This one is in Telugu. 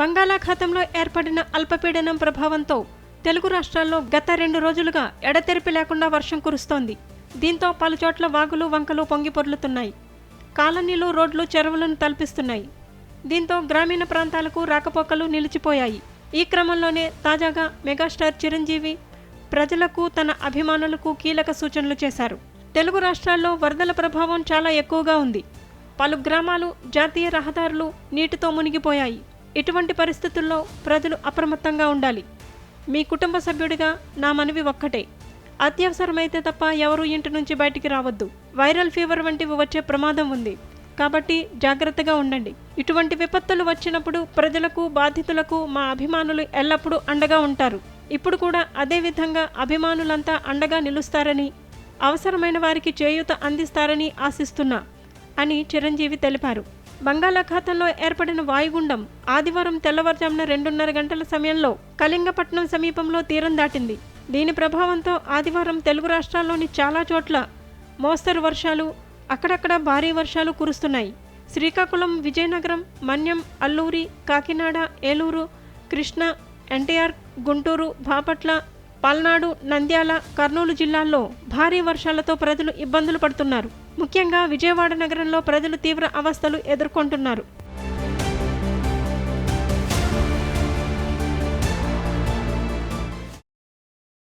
బంగాళాఖాతంలో ఏర్పడిన అల్పపీడనం ప్రభావంతో తెలుగు రాష్ట్రాల్లో గత రెండు రోజులుగా ఎడతెరిపి లేకుండా వర్షం కురుస్తోంది. దీంతో పలుచోట్ల వాగులు వంకలు పొంగి పొర్లుతున్నాయి. కాలనీలు రోడ్లు చెరువులను తలపిస్తున్నాయి. దీంతో గ్రామీణ ప్రాంతాలకు రాకపోకలు నిలిచిపోయాయి. ఈ క్రమంలోనే తాజాగా మెగాస్టార్ చిరంజీవి ప్రజలకు తన అభిమానులకు కీలక సూచనలు చేశారు. తెలుగు రాష్ట్రాల్లో వరదల ప్రభావం చాలా ఎక్కువగా ఉంది. పలు గ్రామాలు జాతీయ రహదారులు నీటితో మునిగిపోయాయి. ఇటువంటి పరిస్థితుల్లో ప్రజలు అప్రమత్తంగా ఉండాలి. మీ కుటుంబ సభ్యుడిగా నా మనవి ఒక్కటే. అత్యవసరమైతే తప్ప ఎవరూ ఇంటి నుంచి బయటికి రావద్దు. వైరల్ ఫీవర్ వంటివి వచ్చే ప్రమాదం ఉంది. కాబట్టి జాగ్రత్తగా ఉండండి. ఇటువంటి విపత్తులు వచ్చినప్పుడు ప్రజలకు బాధితులకు మా అభిమానులు ఎల్లప్పుడూ అండగా ఉంటారు. ఇప్పుడు కూడా అదే విధంగా అభిమానులంతా అండగా నిలుస్తారని అవసరమైన వారికి చేయూత అందిస్తారని ఆశిస్తున్నా అని చిరంజీవి తెలిపారు. బంగాళాఖాతంలో ఏర్పడిన వాయుగుండం ఆదివారం తెల్లవారుజామున రెండున్నర గంటల సమయంలో కళింగపట్నం సమీపంలో తీరం దాటింది. దీని ప్రభావంతో ఆదివారం తెలుగు రాష్ట్రాల్లోని చాలా చోట్ల మోస్తరు వర్షాలు అక్కడక్కడ భారీ వర్షాలు కురుస్తున్నాయి. శ్రీకాకుళం విజయనగరం మన్యం అల్లూరి కాకినాడ ఏలూరు కృష్ణ ఎన్టీఆర్ గుంటూరు బాపట్ల పల్నాడు నంద్యాల కర్నూలు జిల్లాల్లో భారీ వర్షాలతో ప్రజలు ఇబ్బందులు పడుతున్నారు. ముఖ్యంగా విజయవాడ నగరంలో ప్రజలు తీవ్ర అవస్థలు ఎదుర్కొంటున్నారు.